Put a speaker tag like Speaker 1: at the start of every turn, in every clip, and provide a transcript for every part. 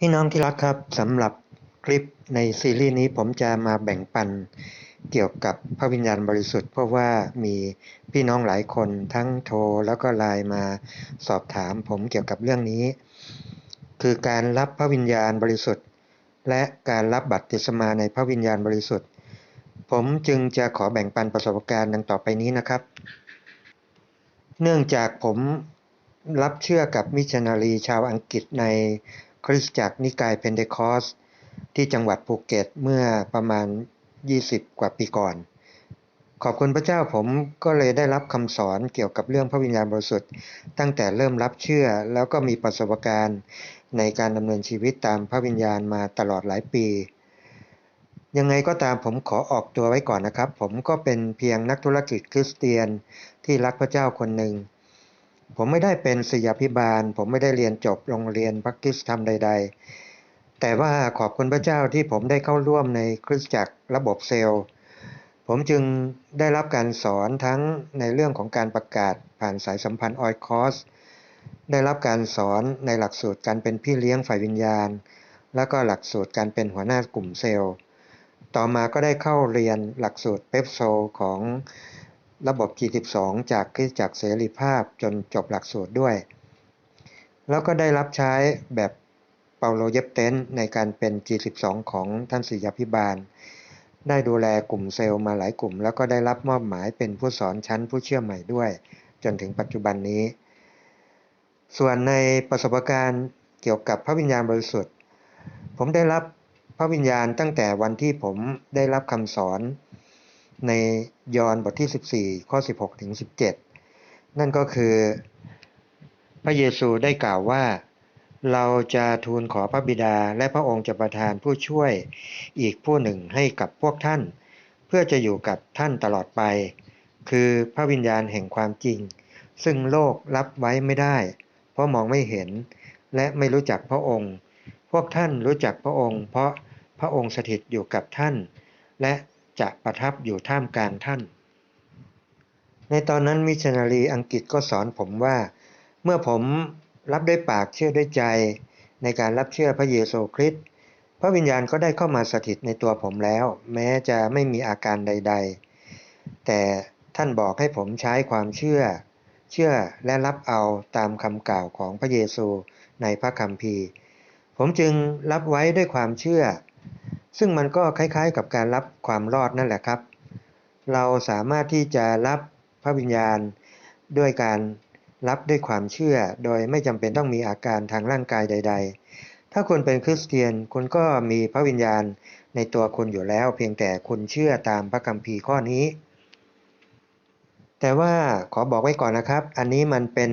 Speaker 1: พี่น้องที่รักครับสำหรับคลิปในซีรีส์นี้ผมจะมาแบ่งปันเกี่ยวกับพระวิญญาณบริสุทธิ์ เพราะว่ามีพี่น้องหลายคนทั้งโทรแล้วก็ไลน์มาสอบถามผมเกี่ยวกับเรื่องนี้ คือการรับพระวิญญาณบริสุทธิ์ และการรับบัพติศมาในพระวิญญาณบริสุทธิ์ ผมจึงจะขอแบ่งปันประสบการณ์ดังต่อไปนี้นะครับ เนื่องจากผมรับเชื่อกับมิชชันนารีชาวอังกฤษใน คริสตจักรนิกายเพนเทคอสที่จังหวัดภูเก็ตเมื่อประมาณ 20 กว่าปีก่อน ขอบคุณพระเจ้าผมก็เลยได้รับคำสอนเกี่ยวกับเรื่องพระวิญญาณบริสุทธิ์ ตั้งแต่เริ่มรับเชื่อแล้วก็มีประสบการณ์ในการดำเนินชีวิตตามพระวิญญาณมาตลอดหลายปี ยังไงก็ตามผมขอออกตัวไว้ก่อนนะครับ ผมก็เป็นเพียงนักธุรกิจคริสเตียนที่รักพระเจ้าคนหนึ่ง ผมไม่ได้เป็นศิยาพิบาล ผมไม่ได้เรียนจบโรงเรียนพระคริสตธรรมใด ๆ แต่ว่าขอบคุณพระเจ้าที่ผมได้เข้าร่วมในคริสตจักรระบบเซลล์ ผมจึงได้รับการสอนทั้งในเรื่องของการประกาศผ่านสายสัมพันธ์ออยคอสได้รับการสอนในหลักสูตรการเป็นพี่เลี้ยงฝ่ายวิญญาณ แล้วก็หลักสูตรการเป็นหัวหน้ากลุ่มเซลล์ ต่อมาก็ได้เข้าเรียนหลักสูตรเปปโซของ ระบบ G12 จากคริสตจักรเสรีภาพจนจบหลักสูตรด้วย แล้วก็ได้รับใช้แบบเปาโลเยบเตนในการเป็น G12 ของท่านศิยาพิบาล ได้ดูแลกลุ่มเซลล์มาหลายกลุ่ม แล้วก็ได้รับมอบหมายเป็นผู้สอนชั้นผู้เชื่อใหม่ด้วย จนถึงปัจจุบันนี้ ส่วนในประสบการณ์เกี่ยวกับพระวิญญาณบริสุทธิ์ ผมได้รับพระวิญญาณตั้งแต่วันที่ผมได้รับคำสอน ในยอห์นบทที่ 14 ข้อ 16 ถึง 17 นั่นก็คือ พระเยซูได้กล่าวว่า เราจะทูลขอพระบิดาและพระองค์จะประทานผู้ช่วยอีกผู้หนึ่งให้กับพวกท่าน เพื่อจะอยู่กับท่านตลอดไป คือพระวิญญาณแห่งความจริง ซึ่งโลกรับไว้ไม่ได้ เพราะมองไม่เห็น และไม่รู้จักพระองค์ พวกท่านรู้จักพระองค์ เพราะพระองค์สถิตอยู่กับท่าน และ จะประทับอยู่ท่ามกลางท่าน ในตอนนั้นมิชนารีอังกฤษก็สอนผมว่า เมื่อผมรับด้วยปากเชื่อด้วยใจ ในการรับเชื่อพระเยซูคริสต์พระวิญญาณก็ได้เข้ามาสถิตในตัวผมแล้ว แม้จะไม่มีอาการใด ๆ แต่ท่านบอกให้ผมใช้ความเชื่อ เชื่อและรับเอาตามคำกล่าวของพระเยซูในพระคัมภีร์ ผมจึงรับไว้ด้วยความเชื่อ ซึ่งมันก็คล้ายๆกับการรับความรอดนั่นแหละครับ เราสามารถที่จะรับพระวิญญาณด้วยการรับด้วยความเชื่อ โดยไม่จำเป็นต้องมีอาการทางร่างกายใด ๆ ถ้าคุณเป็นคริสเตียนคุณก็มีพระวิญญาณในตัวคุณอยู่แล้ว เพียงแต่คุณเชื่อตามพระคัมภีร์ข้อนี้ แต่ว่าขอบอกไว้ก่อนนะครับ อันนี้มันเป็น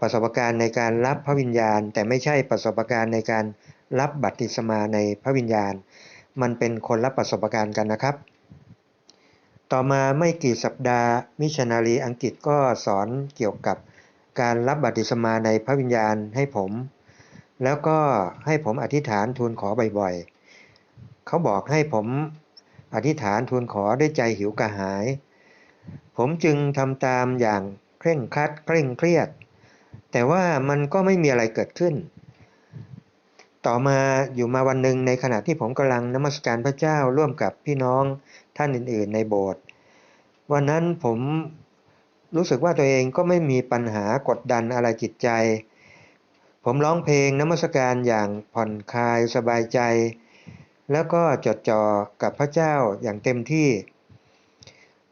Speaker 1: ประสบการณ์ในการรับพระวิญญาณ แต่ไม่ใช่ประสบการณ์ในการ รับบัติศมาในพระวิญญาณ มันเป็นคนละประสบการณ์กันนะครับ ต่อมาไม่กี่สัปดาห์มิชนารีอังกฤษก็สอนเกี่ยวกับการรับบัติศมาในพระวิญญาณให้ผม แล้วก็ให้ผมอธิษฐานทูลขอบ่อยๆ เขาบอกให้ผมอธิษฐานทูลขอด้วยใจหิวกระหาย ผมจึงทำตามอย่างเคร่งครัดเคร่งเครียด แต่ว่ามันก็ไม่มีอะไรเกิดขึ้น ต่อมาอยู่มาวันหนึ่งในขณะที่ผมกำลังนมัสการพระเจ้าร่วมกับพี่น้องท่านอื่นๆ ในโบสถ์วันนั้นผมรู้สึกว่าตัวเองก็ไม่มีปัญหากดดันอะไรจิตใจ ผมร้องเพลงนมัสการอย่างผ่อนคลายสบายใจ แล้วก็จดจ่อกับพระเจ้าอย่างเต็มที่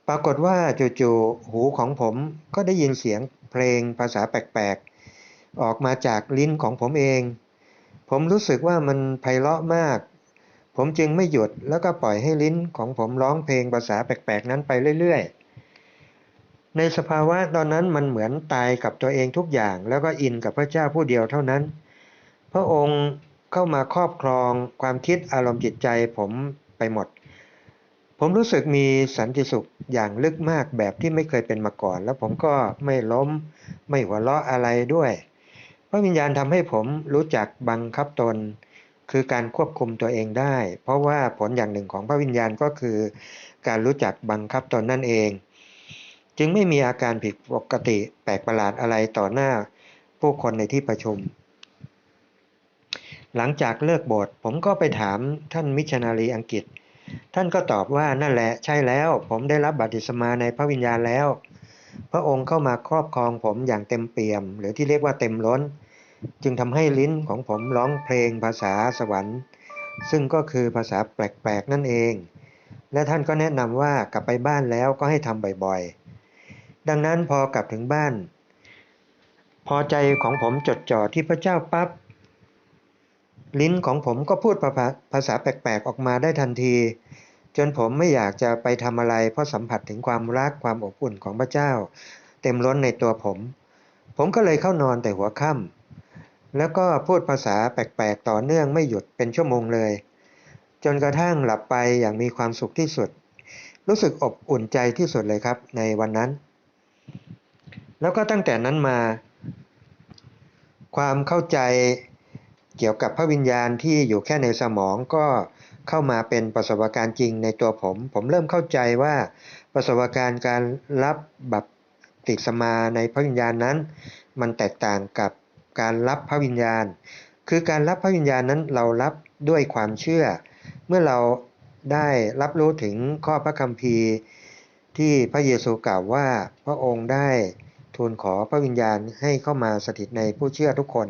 Speaker 1: ปรากฏว่าจู่ๆหูของผมก็ได้ยินเสียงเพลงภาษาแปลกๆ ออกมาจากลิ้นของผมเอง ผมรู้สึกว่ามันไพเราะมาก ผมจึงไม่หยุดแล้วก็ปล่อยให้ลิ้นของผมร้องเพลงภาษาแปลกๆนั้นไปเรื่อยๆ ในสภาวะตอนนั้นมันเหมือนตายกับตัวเองทุกอย่าง แล้วก็อินกับพระเจ้าผู้เดียวเท่านั้น พระองค์เข้ามาครอบครองความคิดอารมณ์จิตใจผมไปหมดผมรู้สึกมีสันติสุขอย่างลึกมากแบบที่ไม่เคยเป็นมาก่อน แล้วผมก็ไม่ล้มไม่หัวเราะอะไรด้วย พระวิญญาณทำให้ผมรู้จักบังคับตน คือการควบคุมตัวเองได้ เพราะว่าผลอย่างหนึ่งของพระวิญญาณก็คือ การรู้จักบังคับตนนั่นเอง จึงไม่มีอาการผิดปกติแปลกประหลาดอะไรต่อหน้าผู้คนในที่ประชุม หลังจากเลิกบสถ์ผมก็ไปถามท่านมิชนารีอังกฤษ ท่านก็ตอบว่านั่นแหละใช่แล้วผมได้รับบัติศมาในพระวิญญาณแล้ว พระองค์เข้ามาครอบครองผมอย่างเต็มเปี่ยม หรือที่เรียกว่าเต็มล้น จึงทำให้ลิ้นของผมร้องเพลงภาษาสวรรค์ ซึ่งก็คือภาษาแปลกๆนั่นเอง และท่านก็แนะนำว่ากลับไปบ้านแล้วก็ให้ทำบ่อยๆ ดังนั้นพอกลับถึงบ้าน พอใจของผมจดจ่อที่พระเจ้าปั๊บลิ้นของผมก็พูดภาษาภาษาแปลกๆออกมาได้ทันที จนผมไม่อยากจะไปทำอะไร เพราะสัมผัสถึงความรักความอบอุ่นของพระเจ้า เต็มล้นในตัวผม ผมก็เลยเข้านอนแต่หัวค่ำ แล้วก็พูดภาษาแปลกๆต่อเนื่องไม่หยุดเป็นชั่วโมงเลย จนกระทั่งหลับไปอย่างมีความสุขที่สุด รู้สึกอบอุ่นใจที่สุดเลยครับในวันนั้น แล้วก็ตั้งแต่นั้นมา ความเข้าใจเกี่ยวกับพระวิญญาณที่อยู่แค่ในสมองก็เข้ามาเป็นประสบการณ์จริงในตัวผม ผมเริ่มเข้าใจว่าประสบการณ์การรับบัพติศมาในพระวิญญาณนั้น มันแตกต่างกับ การรับพระวิญญาณ คือการรับพระวิญญาณนั้นเรารับด้วยความเชื่อ เมื่อเราได้รับรู้ถึงข้อพระคัมภีร์ ที่พระเยซูกล่าวว่าพระองค์ได้ทูลขอพระวิญญาณให้เข้ามาสถิตในผู้เชื่อทุกคน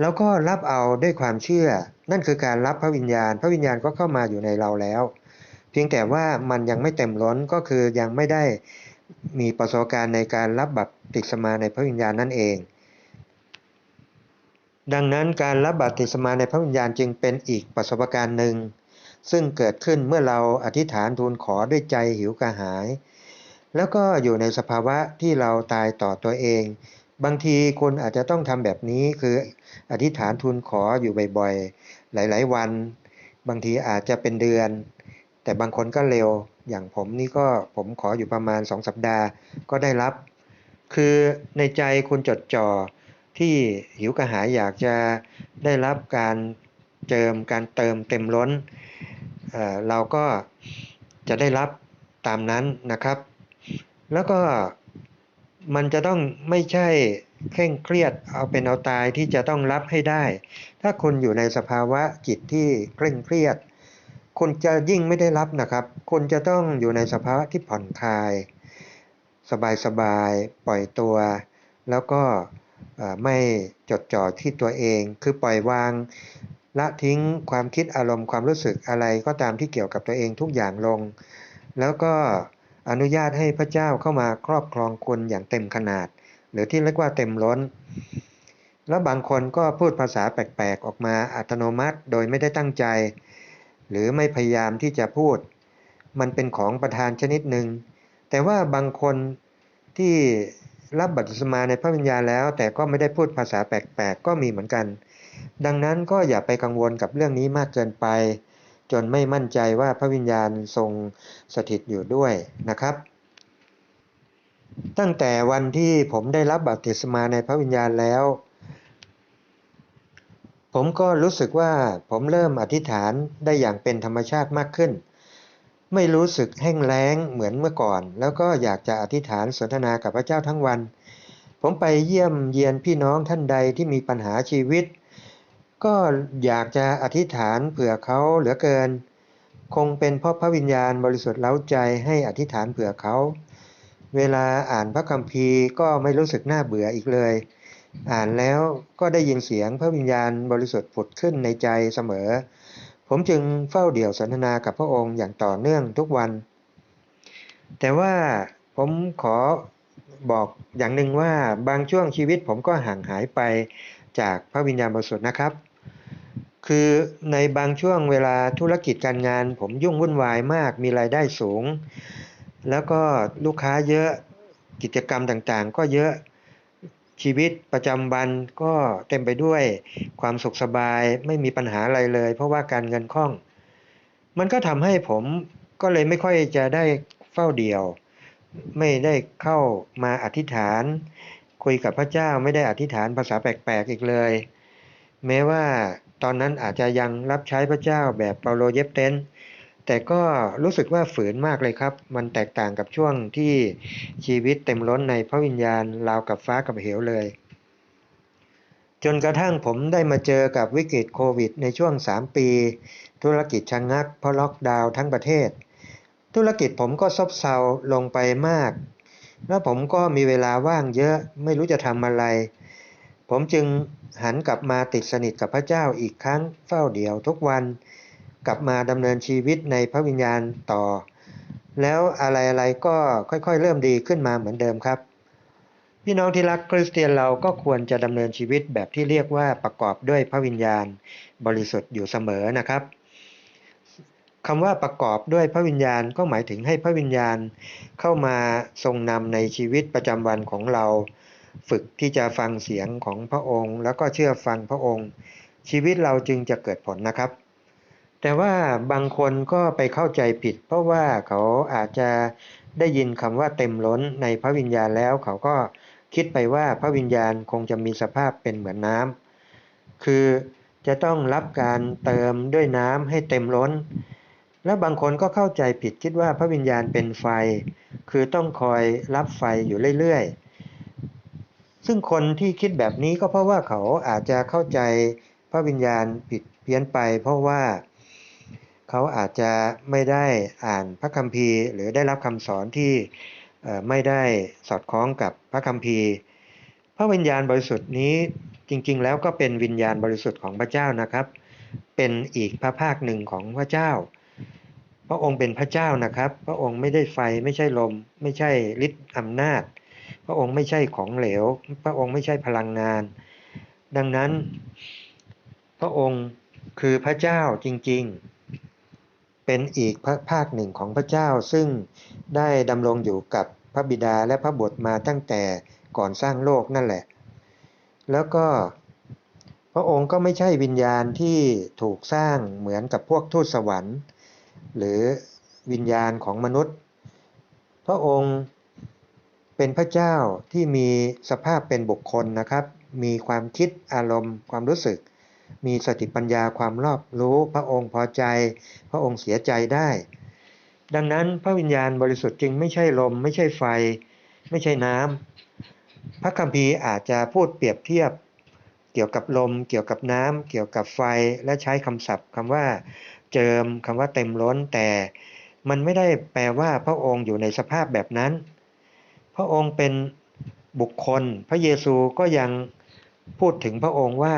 Speaker 1: แล้วก็รับเอาด้วยความเชื่อ นั่นคือการรับพระวิญญาณ พระวิญญาณก็เข้ามาอยู่ในเราแล้ว เพียงแต่ว่ามันยังไม่เต็มล้นก็คือยังไม่ได้มีประสบการณ์ในการรับบัพติศมาในพระวิญญาณนั่นเอง ดังนั้นการรับบัติศมาในพระวิญญาณจึงเป็นอีกประสบการณ์หนึ่ง ซึ่งเกิดขึ้นเมื่อเราอธิษฐานทูลขอด้วยใจหิวกระหาย แล้วก็อยู่ในสภาวะที่เราตายต่อตัวเอง บางทีคุณอาจจะต้องทำแบบนี้คืออธิษฐานทูลขออยู่บ่อยๆ หลายๆ วัน บางทีอาจจะเป็นเดือน แต่บางคนก็เร็วอย่างผมนี่ก็ผมขออยู่ประมาณ 2 สัปดาห์ก็ได้รับ คือในใจคุณจดจ่อ ที่หิวกระหายอยากจะได้รับการเจิมการเติมเต็มล้นเเราก็จะได้รับตามนั้นนะครับ แล้วก็มันจะต้องไม่ใช่เคร่งเครียดเอาเป็นเอาตายที่จะต้องรับให้ได้ ถ้าคุณอยู่ในสภาวะจิตที่เคร่งเครียด คุณจะยิ่งไม่ได้รับนะครับ คุณจะต้องอยู่ในสภาวะที่ผ่อนคลาย สบายๆปล่อยตัว แล้วก็ ไม่จดจ่อที่ตัวเอง คือปล่อยวาง ละทิ้งความคิดอารมณ์ความรู้สึกอะไรก็ตามที่เกี่ยวกับตัวเองทุกอย่างลง แล้วก็อนุญาตให้พระเจ้าเข้ามาครอบครองคุณอย่างเต็มขนาด หรือที่เรียกว่าเต็มล้น แล้วบางคนก็พูดภาษาแปลกๆออกมาอัตโนมัติ โดยไม่ได้ตั้งใจ หรือไม่พยายามที่จะพูด มันเป็นของประธานชนิดหนึ่งแต่ว่าบางคนที่ รับบัพติศมาในพระวิญญาแล้ว แต่ก็ไม่ได้พูดภาษาแปลกๆก็มีเหมือนกัน ดังนั้นก็อย่าไปกังวลกับเรื่องนี้มากเกินไป จนไม่มั่นใจว่าพระวิญญาณทรงสถิตอยู่ด้วยนะครับ ตั้งแต่วันที่ผมได้รับบัพติศมาในพระวิญญาณแล้ว ผมก็รู้สึกว่าผมเริ่มอธิษฐานได้อย่างเป็นธรรมชาติมากขึ้น ไม่รู้สึกแห้งแล้งเหมือนเมื่อก่อน แล้วก็อยากจะอธิษฐานสนทนากับพระเจ้าทั้งวัน ผมไปเยี่ยมเยียนพี่น้องท่านใดที่มีปัญหาชีวิต ก็อยากจะอธิษฐานเผื่อเขาเหลือเกิน คงเป็นเพราะพระวิญญาณบริสุทธิ์เล้าใจให้อธิษฐานเผื่อเขา เวลาอ่านพระคัมภีร์ก็ไม่รู้สึกน่าเบื่ออีกเลย อ่านแล้วก็ได้ยินเสียงพระวิญญาณบริสุทธิ์ผุดขึ้นในใจเสมอ ผมจึงเฝ้าเดี่ยวสนทนากับพระองค์อย่างต่อเนื่องทุกวัน แต่ว่าผมขอบอกอย่างหนึ่งว่าบางช่วงชีวิตผมก็ห่างหายไปจากพระวิญญาณบริสุทธิ์นะครับ คือในบางช่วงเวลาธุรกิจการงาน ผมยุ่งวุ่นวายมากมีรายได้สูง แล้วก็ลูกค้าเยอะกิจกรรมต่างๆ ก็เยอะ ชีวิตประจำวันก็เต็มไปด้วยความสุขสบายไม่มีปัญหาอะไรเลย เพราะว่าการเงินคล่อง มันก็ทำให้ผมก็เลยไม่ค่อยจะได้เฝ้าเดี่ยว ไม่ได้เข้ามาอธิษฐาน คุยกับพระเจ้าไม่ได้อธิษฐานภาษาแปลกๆอีกเลย แม้ว่าตอนนั้นอาจจะยังรับใช้พระเจ้าแบบเปาโลเยบเตน แต่ก็รู้สึกว่าฝืนมากเลยครับ มันแตกต่างกับช่วงที่ชีวิตเต็มล้นในพระวิญญาณราวกับฟ้ากับเหวเลย จนกระทั่งผมได้มาเจอกับวิกฤตโควิด ในช่วง 3 ปี ธุรกิจชะงงักเพราะล็อกดาวน์ทั้งประเทศ ธุรกิจผมก็ซบเซาลงไปมาก แล้วผมก็มีเวลาว่างเยอะไม่รู้จะทำอะไร ผมจึงหันกลับมาติดสนิทกับพระเจ้าอีกครั้งเฝ้าเดี่ยวทุกวัน กลับมาดำเนินชีวิตในพระวิญญาณต่อ แล้วอะไรๆก็ค่อยๆ เริ่มดีขึ้นมาเหมือนเดิมครับ พี่น้องที่รักคริสเตียนเราก็ควรจะดำเนินชีวิตแบบที่เรียกว่าประกอบด้วยพระวิญญาณ บริสุทธิ์อยู่เสมอนะครับคำว่าประกอบด้วยพระวิญญาณก็หมายถึงให้พระวิญญาณเข้ามาทรงนำในชีวิตประจำวันของเรา ฝึกที่จะฟังเสียงของพระองค์ แล้วก็เชื่อฟังพระองค์ ชีวิตเราจึงจะเกิดผลนะครับ แต่ว่าบางคนก็ไปเข้าใจผิด เพราะว่าเขาอาจจะได้ยินคำว่าเต็มล้นในพระวิญญาณแล้ว เขาก็คิดไปว่าพระวิญญาณคงจะมีสภาพเป็นเหมือนน้ำคือจะต้องรับการเติมด้วยน้ำให้เต็มล้น และบางคนก็เข้าใจผิดคิดว่าพระวิญญาณเป็นไฟ คือต้องคอยรับไฟอยู่เรื่อยๆ ซึ่งคนที่คิดแบบนี้ก็เพราะว่าเขาอาจจะเข้าใจพระวิญญาณผิดเพี้ยนไป เพราะว่า เขาอาจจะไม่ได้อ่านพระคัมภีร์ หรือได้รับคำสอนที่ไม่ได้สอดคล้องกับพระคัมภีร์ พระวิญญาณบริสุทธิ์นี้จริงๆ แล้วก็เป็นวิญญาณบริสุทธิ์ของพระเจ้านะครับ เป็นอีกพระภาคหนึ่งของพระเจ้า พระองค์เป็นพระเจ้านะครับ พระองค์ไม่ได้ไฟไม่ใช่ลม ไม่ใช่ฤทธิ์อำนาจ พระองค์ไม่ใช่ของเหลว พระองค์ไม่ใช่พลังงาน ดังนั้น พระองค์คือพระเจ้าจริง ๆ เป็นอีกพระภาคหนึ่งของพระเจ้า ซึ่งได้ดำรงอยู่กับพระบิดาและพระบุตรมาตั้งแต่ก่อนสร้างโลกนั่นแหละ แล้วก็พระองค์ก็ไม่ใช่วิญญาณที่ถูกสร้างเหมือนกับพวกทูตสวรรค์ หรือวิญญาณของมนุษย์ พระองค์เป็นพระเจ้าที่มีสภาพเป็นบุคคลนะครับ มีความคิดอารมณ์ความรู้สึก มีสติปัญญาความรอบรู้พระองค์พอใจ พระองค์เสียใจได้ ดังนั้นพระวิญญาณบริสุทธิ์จึงไม่ใช่ลม ไม่ใช่ไฟ ไม่ใช่น้ำพระคัมภีร์อาจจะพูดเปรียบเทียบ เกี่ยวกับลม เกี่ยวกับน้ำเกี่ยวกับไฟและใช้คำศัพท์คำว่าเจิมคำว่าเต็มล้นแต่มันไม่ได้แปลว่าพระองค์อยู่ในสภาพแบบนั้น พระองค์เป็นบุคคล พระเยซูก็ยังพูดถึงพระองค์ว่า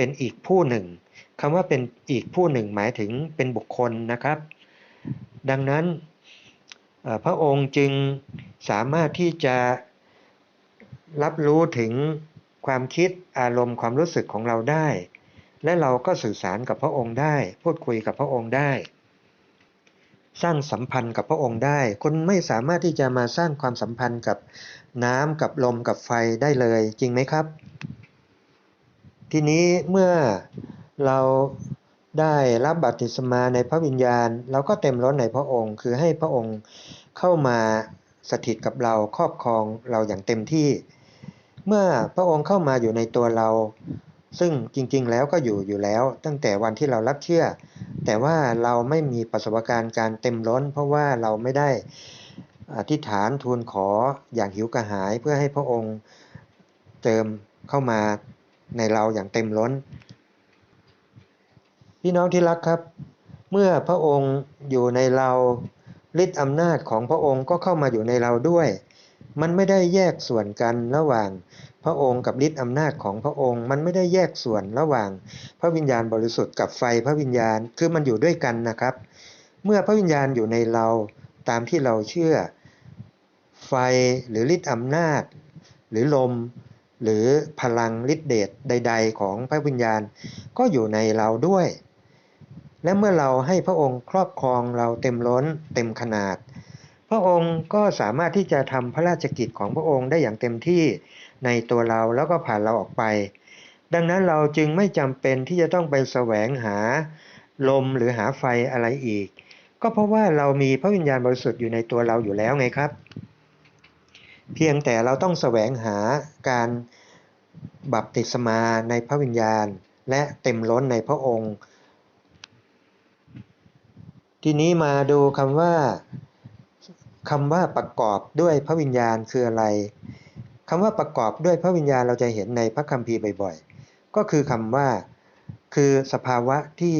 Speaker 1: เป็นอีกผู้หนึ่งคำว่าเป็นอีกผู้หนึ่งหมายถึงเป็นบุคคลนะครับ ดังนั้นพระองค์จึงสามารถที่จะรับรู้ถึงความคิดอารมณ์ความรู้สึกของเราได้ และเราก็สื่อสารกับพระองค์ได้ พูดคุยกับพระองค์ได้ สร้างสัมพันธ์กับพระองค์ได้ คนไม่สามารถที่จะมาสร้างความสัมพันธ์กับน้ำกับลมกับไฟได้เลยจริงไหมครับ ทีนี้เมื่อเราได้รับบัพติศมาในพระวิญญาณ เราก็เต็มล้นในพระองค์ คือให้พระองค์เข้ามาสถิตกับเราครอบครองเราอย่างเต็มที่ เมื่อพระองค์เข้ามาอยู่ในตัวเรา ซึ่งจริงๆแล้วก็อยู่อยู่แล้ว ตั้งแต่วันที่เรารับเชื่อ แต่ว่าเราไม่มีประสบการณ์การเต็มล้น เพราะว่าเราไม่ได้อธิษฐานทูลขออย่างหิวกระหายเพื่อให้พระองค์เติมเข้ามา ในเราอย่างเต็มล้น พี่น้องที่รักครับ เมื่อพระองค์อยู่ในเราฤทธิ์อำนาจของพระองค์ก็เข้ามาอยู่ในเราด้วย มันไม่ได้แยกส่วนกันระหว่างพระองค์กับฤทธิ์อำนาจของพระองค์ มันไม่ได้แยกส่วนระหว่าง พระวิญญาณบริสุทธิ์กับไฟพระวิญญาณคือมันอยู่ด้วยกันนะครับ เมื่อพระวิญญาณอยู่ในเราตามที่เราเชื่อ ไฟหรือฤทธิ์อำนาจ หรือลม หรือพลังฤทธิเดชใด ๆ ของพระวิญญาณก็อยู่ในเราด้วย และเมื่อเราให้พระองค์ครอบครองเราเต็มล้นเต็มขนาด พระองค์ก็สามารถที่จะทำพระราชกิจของพระองค์ได้อย่างเต็มที่ในตัวเราแล้วก็ผ่านเราออกไป ดังนั้นเราจึงไม่จำเป็นที่จะต้องไปแสวงหาลมหรือหาไฟอะไรอีก ก็เพราะว่าเรามีพระวิญญาณบริสุทธิ์อยู่ในตัวเราอยู่แล้วไงครับ เพียงแต่เราต้องแสวงหาการบัพติศมาในพระวิญญาณ และเต็มล้นในพระองค์ ทีนี้มาดูคำว่าคำว่าประกอบด้วยพระวิญญาณคืออะไรคำว่าประกอบด้วยพระวิญญาณเราจะเห็นในพระคัมภีร์บ่อยๆ ก็คือคำว่าคือสภาวะที่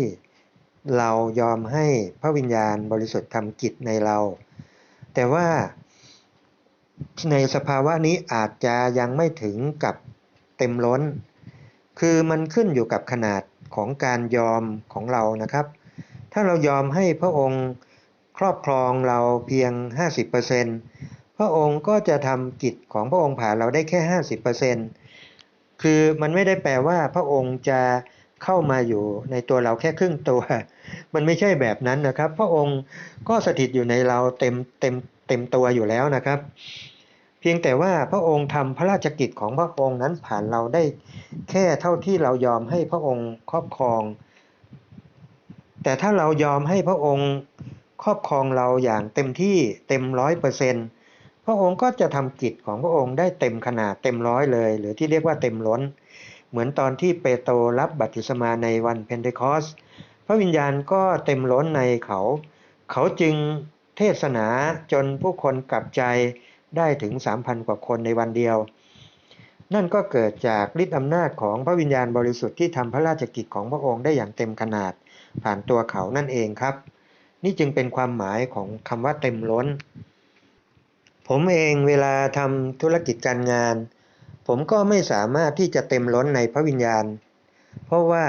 Speaker 1: เรายอมให้พระวิญญาณบริสุทธิ์ทำกิจในเรา แต่ว่า ในสภาวะนี้อาจจะยังไม่ถึงกับเต็มล้น คือมันขึ้นอยู่กับขนาดของการยอมของเรานะครับ ถ้าเรายอมให้พระองค์ครอบครองเราเพียง 50%พระองค์ก็จะทำกิจของพระองค์ผ่านเราได้แค่ 50%คือมันไม่ได้แปลว่าพระองค์จะเข้ามาอยู่ในตัวเราแค่ครึ่งตัว มันไม่ใช่แบบนั้นนะครับ พระองค์ก็สถิตอยู่ในเราเต็มเต็มเต็มตัวอยู่แล้วนะครับ เพียงแต่ว่าพระองค์ทำพระราชกิจของพระองค์นั้นผ่านเราได้แค่เท่าที่เรายอมให้พระองค์ครอบครอง แต่ถ้าเรายอมให้พระองค์ครอบครองเราอย่างเต็มที่เต็มร้อยเปอร์เซ็นต์พระองค์ก็จะทำกิจของพระองค์ได้เต็มขนาดเต็มร้อยเลย หรือที่เรียกว่าเต็มล้น เหมือนตอนที่เปโตรรับบัพติศมาในวันเพนเทคอสพระวิญญาณก็เต็มล้นในเขา เขาจึงเทศนาจนผู้คนกลับใจ ได้ถึง 3,000 กว่าคนในวันเดียว นั่นก็เกิดจากฤทธิอำนาจของพระวิญญาณบริสุทธิ์ที่ทำพระราชกิจของพระองค์ได้อย่างเต็มขนาด ผ่านตัวเขานั่นเองครับ นี่จึงเป็นความหมายของคำว่าเต็มล้น ผมเองเวลาทำธุรกิจการงาน ผมก็ไม่สามารถที่จะเต็มล้นในพระวิญญาณ เพราะว่า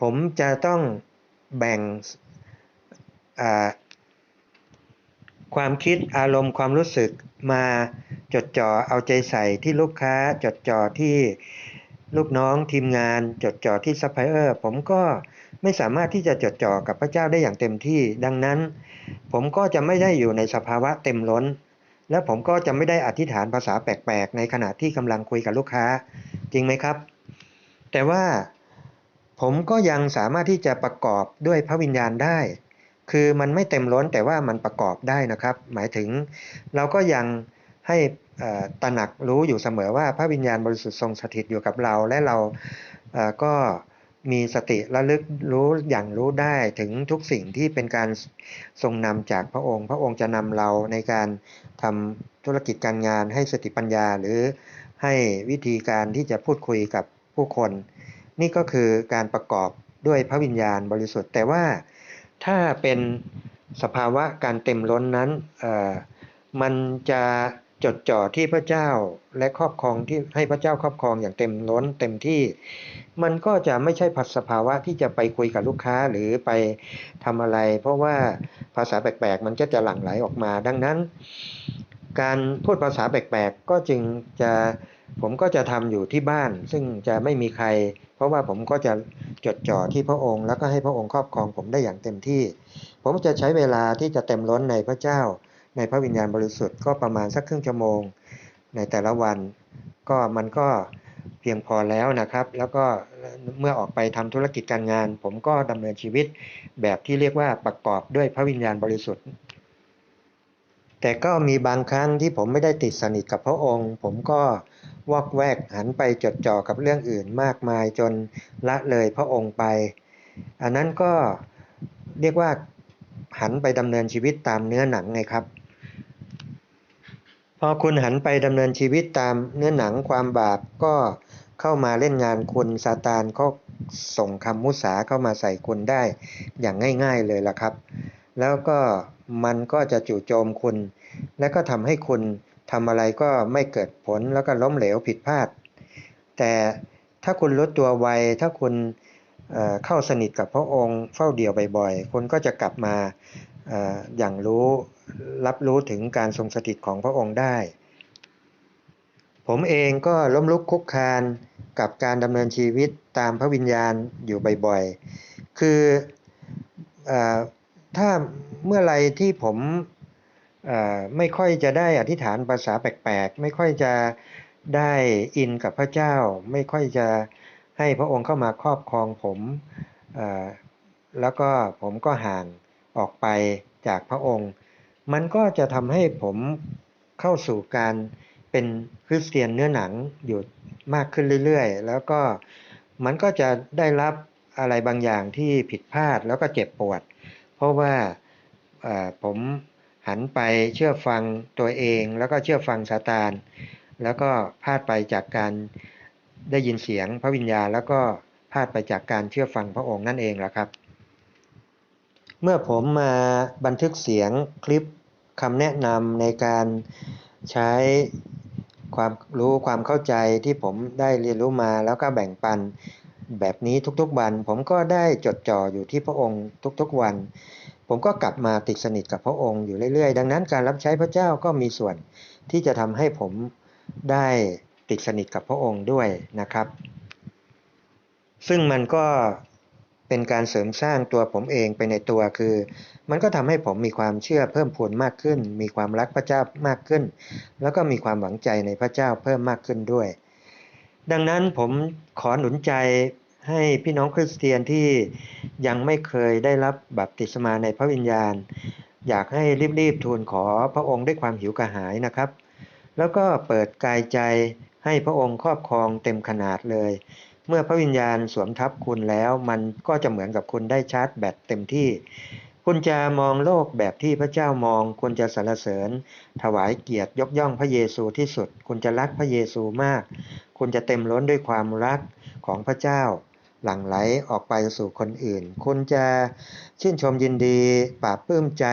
Speaker 1: ผมจะต้องแบ่ง ความคิดอารมณ์ความรู้สึกมาจดจ่อเอาใจใส่ที่ลูกค้าจดจ่อที่ลูกน้องทีมงานจดจ่อที่ซัพพลายเออร์ผมก็ไม่สามารถที่จะจดจ่อกับพระเจ้าได้อย่างเต็มที่ ดังนั้น ผมก็จะไม่ได้อยู่ในสภาวะเต็มล้น และผมก็จะไม่ได้อธิษฐานภาษาแปลกๆ ในขณะที่กำลังคุยกับลูกค้า จริงไหมครับ แต่ว่าผมก็ยังสามารถที่จะประกอบด้วยพระวิญญาณได้ คือมันไม่เต็มล้นแต่ว่ามันประกอบได้นะครับ หมายถึงเราก็ยังให้ตระหนักรู้อยู่เสมอว่าพระวิญญาณบริสุทธิ์ทรงสถิตอยู่กับเรา และเราก็มีสติระลึกรู้อย่างรู้ได้ถึงทุกสิ่งที่เป็นการทรงนำจากพระองค์ พระองค์จะนำเราในการทำธุรกิจการงานให้สติปัญญา หรือให้วิธีการที่จะพูดคุยกับผู้คน นี่ก็คือการประกอบด้วยพระวิญญาณบริสุทธิ์แต่ว่า ถ้าเป็นสภาวะการเต็มล้นนั้นมันจะจดจ่อที่พระเจ้าและครอบครองที่ให้พระเจ้าครอบครองอย่างเต็มล้นเต็มที่ มันก็จะไม่ใช่ผัสสภาวะที่จะไปคุยกับลูกค้าหรือไปทำอะไร เพราะว่าภาษาแปลกๆ มันก็จะหลั่งไหลออกมา ดังนั้น การพูดภาษาแปลกๆ ก็จึงจะผมก็จะทำอยู่ที่บ้าน ซึ่งจะไม่มีใคร เพราะว่าผมก็จะจดจ่อที่พระองค์ แล้วก็ให้พระองค์ครอบครองผมได้อย่างเต็มที่ ผมจะใช้เวลาที่จะเต็มล้นในพระเจ้า ในพระวิญญาณบริสุทธิ์ก็ประมาณสักครึ่งชั่วโมง ในแต่ละวัน ก็มันก็เพียงพอแล้วนะครับ แล้วก็เมื่อออกไปทำธุรกิจการงาน ผมก็ดำเนินชีวิตแบบที่เรียกว่าประกอบด้วยพระวิญญาณบริสุทธิ์ แต่ก็มีบางครั้งที่ผมไม่ได้ติดสนิทกับพระองค์ ผมก็ วอกแวกหันไปจดจ่อกับเรื่องอื่นมากมายจนละเลยพระองค์ไป อันนั้นก็เรียกว่าหันไปดำเนินชีวิตตามเนื้อหนังไงครับ พอคุณหันไปดำเนินชีวิตตามเนื้อหนังความบาปก็เข้ามาเล่นงานคุณซาตานก็ส่งคำมุสาเข้ามาใส่คุณได้อย่างง่าย ๆเลยล่ะครับ แล้วก็มันก็จะจู่โจมคุณ และก็ทำให้คุณ ทำอะไรก็ไม่เกิดผลแล้วก็ล้มเหลวผิดพลาด แต่ถ้าคุณรู้ตัวไว ถ้าคุณเเข้าสนิทกับพระองค์เฝ้าเดี่ยวบ่อยๆ คุณก็จะกลับมาออย่างรู้รับรู้ถึงการทรงสถิตของพระองค์ได้ ผมเองก็ล้มลุกคุกคานกับการดำเนินชีวิตตามพระวิญญาณอยู่บ่อยๆ คืออถ้าเมื่อไรที่ผม ไม่ค่อยจะได้อธิษฐานภาษาแปลกๆ ไม่ค่อยจะได้อินกับพระเจ้า ไม่ค่อยจะให้พระองค์เข้ามาครอบครองผมแล้วก็ผมก็ห่างออกไปจากพระองค์ มันก็จะทำให้ผมเข้าสู่การเป็นคริสเตียนเนื้อหนังอยู่มากขึ้นเรื่อยๆ แล้วก็มันก็จะได้รับอะไรบางอย่างที่ผิดพลาดแล้วก็เจ็บปวด เพราะว่าผม หันไปเชื่อฟังตัวเองแล้วก็เชื่อฟังซาตาน แล้วก็พลาดไปจากการได้ยินเสียงพระวิญญาณแล้วก็พลาดไปจากการเชื่อฟังพระองค์นั่นเองแหละครับ เมื่อผมมาบันทึกเสียงคลิปคำแนะนำในการใช้ความรู้ความเข้าใจที่ผมได้เรียนรู้มาแล้วก็แบ่งปันแบบนี้ทุกๆวัน ผมก็ได้จดจ่ออยู่ที่พระองค์ทุกๆวัน ผมก็กลับมาติดสนิทกับพระองค์อยู่เรื่อยๆ ดังนั้นการรับใช้พระเจ้าก็มีส่วนที่จะทำให้ผมได้ติดสนิทกับพระองค์ด้วยนะครับ ซึ่งมันก็เป็นการเสริมสร้างตัวผมเองไปในตัวคือ มันก็ทำให้ผมมีความเชื่อเพิ่มพูนมากขึ้น มีความรักพระเจ้ามากขึ้น แล้วก็มีความหวังใจในพระเจ้าเพิ่มมากขึ้นด้วย ดังนั้นผมขอหนุนใจ ให้พี่น้องคริสเตียนที่ยังไม่เคยได้รับบัพติศมาในพระวิญญาณ อยากให้รีบๆทูลขอพระองค์ด้วยความหิวกระหายนะครับ แล้วก็เปิดกายใจให้พระองค์ครอบครองเต็มขนาดเลย เมื่อพระวิญญาณสวมทับคุณแล้วมันก็จะเหมือนกับคุณได้ชาร์จแบตเต็มที่ คุณจะมองโลกแบบที่พระเจ้ามอง คุณจะสรรเสริญ ถวายเกียรติยกย่องพระเยซูที่สุด คุณจะรักพระเยซูมาก คุณจะเต็มล้นด้วยความรักของพระเจ้า หลั่งไหลออกไปสู่คนอื่น คุณจะชื่นชมยินดีปราบปลื้มใจ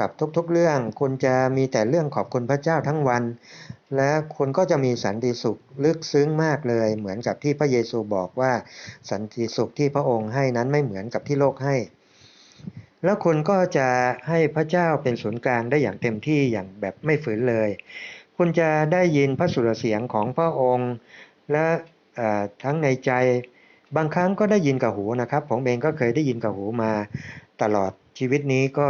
Speaker 1: กับทุกๆเรื่อง คุณจะมีแต่เรื่องขอบคุณพระเจ้าทั้งวัน และคุณก็จะมีสันติสุขลึกซึ้งมากเลย เหมือนกับที่พระเยซูบอกว่าสันติสุขที่พระองค์ให้นั้นไม่เหมือนกับที่โลกให้ แล้วคุณก็จะให้พระเจ้าเป็นศูนย์กลางได้อย่างเต็มที่อย่างแบบไม่ฝืนเลย คุณจะได้ยินพระสุรเสียงของพระองค์ และทั้งในใจ บางครั้งก็ได้ยินกับหูนะครับ ผมเองก็เคยได้ยินกับหูมาตลอดชีวิตนี้ก็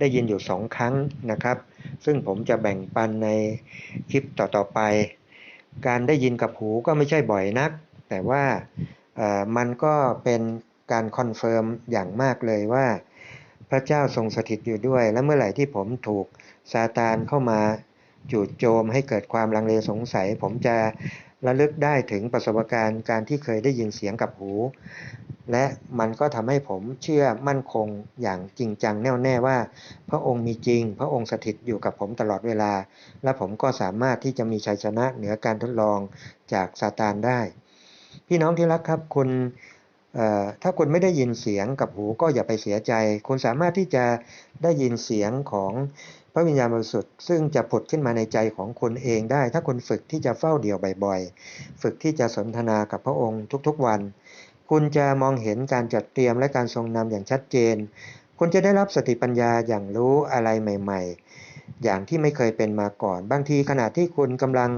Speaker 1: ได้ยินอยู่สองครั้งนะครับ ซึ่งผมจะแบ่งปันในคลิปต่อๆไป การได้ยินกับหูก็ไม่ใช่บ่อยนัก แต่ว่ามันก็เป็นการคอนเฟิร์มอย่างมากเลยว่า พระเจ้าทรงสถิตอยู่ด้วย และเมื่อไหร่ที่ผมถูกซาตานเข้ามาจู่โจมให้เกิดความลังเลสงสัย ผมจะ ระลึกได้ถึงประสบการณ์การที่เคยได้ยินเสียงกับหู และมันก็ทำให้ผมเชื่อมั่นคงอย่างจริงจังแน่วแน่ว่า พระองค์มีจริง พระองค์สถิตอยู่กับผมตลอดเวลา และผมก็สามารถที่จะมีชัยชนะเหนือการทดลองจากซาตานได้ พี่น้องที่รักครับคุณถ้าคุณไม่ได้ยินเสียงกับหูก็อย่าไปเสียใจ คุณสามารถที่จะได้ยินเสียงของ พระวิญญาณบริสุทธิ์ซึ่งจะผุดขึ้นมาในใจของคุณเองได้ ถ้าคุณฝึกที่จะเฝ้าเดี่ยวบ่อยๆ ฝึกที่จะสนทนากับพระองค์ทุกๆวัน คุณจะมองเห็นการจัดเตรียมและการทรงนำอย่างชัดเจน คุณจะได้รับสติปัญญาอย่างรู้อะไรใหม่ ๆ อย่างที่ไม่เคยเป็นมาก่อน บางทีขณะที่คุณกำลัง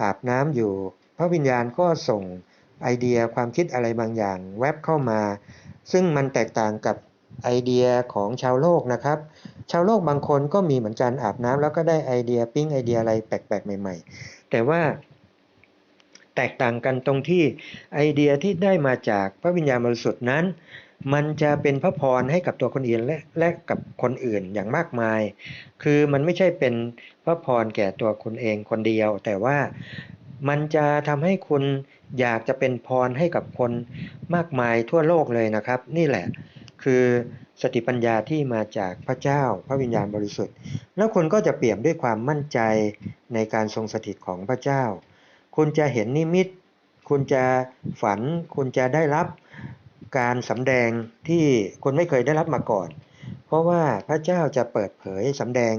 Speaker 1: อาบน้ำอยู่ พระวิญญาณก็ส่งไอเดียความคิดอะไรบางอย่าง แวบเข้ามา ซึ่งมันแตกต่างกับ ไอเดียของชาวโลกนะครับ ชาวโลกบางคนก็มีเหมือนกันอาบน้ำแล้วก็ได้ไอเดียปิ้งไอเดียอะไรแปลกๆใหม่ ๆ แต่ว่าแตกต่างกันตรงที่ไอเดียที่ได้มาจากพระวิญญาณบริสุทธิ์นั้น มันจะเป็นพระพรให้กับตัวคนอื่นและและกับคนอื่นอย่างมากมาย คือมันไม่ใช่เป็นพระพรแก่ตัวคุณเองคนเดียว แต่ว่ามันจะทำให้คุณอยากจะเป็นพรให้กับคนมากมายทั่วโลกเลยนะครับ นี่แหละ คือสติปัญญาที่มาจากพระเจ้าพระวิญญาณบริสุทธิ์ แล้วคุณก็จะเปี่ยมด้วยความมั่นใจในการทรงสถิตของพระเจ้า คุณจะเห็นนิมิต คุณจะฝัน คุณจะได้รับการสำแดงที่คุณไม่เคยได้รับมาก่อน เพราะว่าพระเจ้าจะเปิดเผยสำแดง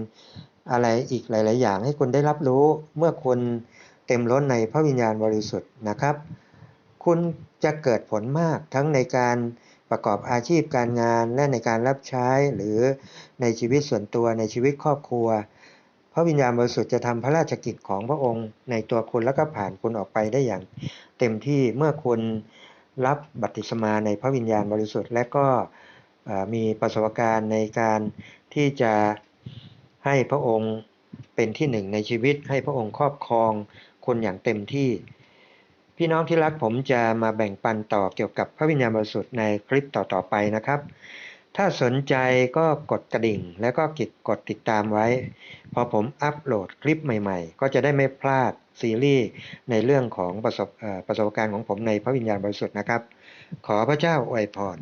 Speaker 1: อะไรอีกหลาย ๆ อย่างให้คุณได้รับรู้เมื่อคุณเต็มล้นในพระวิญญาณบริสุทธิ์นะครับ คุณจะเกิดผลมากทั้งในการ ประกอบอาชีพการงานและในการรับใช้หรือในชีวิตส่วนตัวในชีวิตครอบครัว พระวิญญาณบริสุทธิ์จะทำพระราชกิจของพระองค์ ในตัวคุณแล้วก็ผ่านคุณออกไปได้อย่าง เต็มที่เมื่อคุณรับบัติศมาในพระวิญญาณบริสุทธิ์ และก็มีประสบการณ์ในการที่จะให้พระองค์เป็นที่หนึ่งในชีวิตให้พระองค์ครอบครองคนอย่างเต็มที่ พี่น้องที่รักผมจะมาแบ่งปันต่อเกี่ยวกับพระวิญญาณบริสุทธิ์ในคลิปต่อๆไปนะครับ ถ้าสนใจก็กดกระดิ่ง แล้วก็กดกดติดตามไว้ พอผมอัปโหลดคลิปใหม่ๆ ก็จะได้ไม่พลาดซีรีส์ในเรื่องของประสบประสบการณ์ของผมในพระวิญญาณบริสุทธิ์นะครับ ขอพระเจ้าอวยพร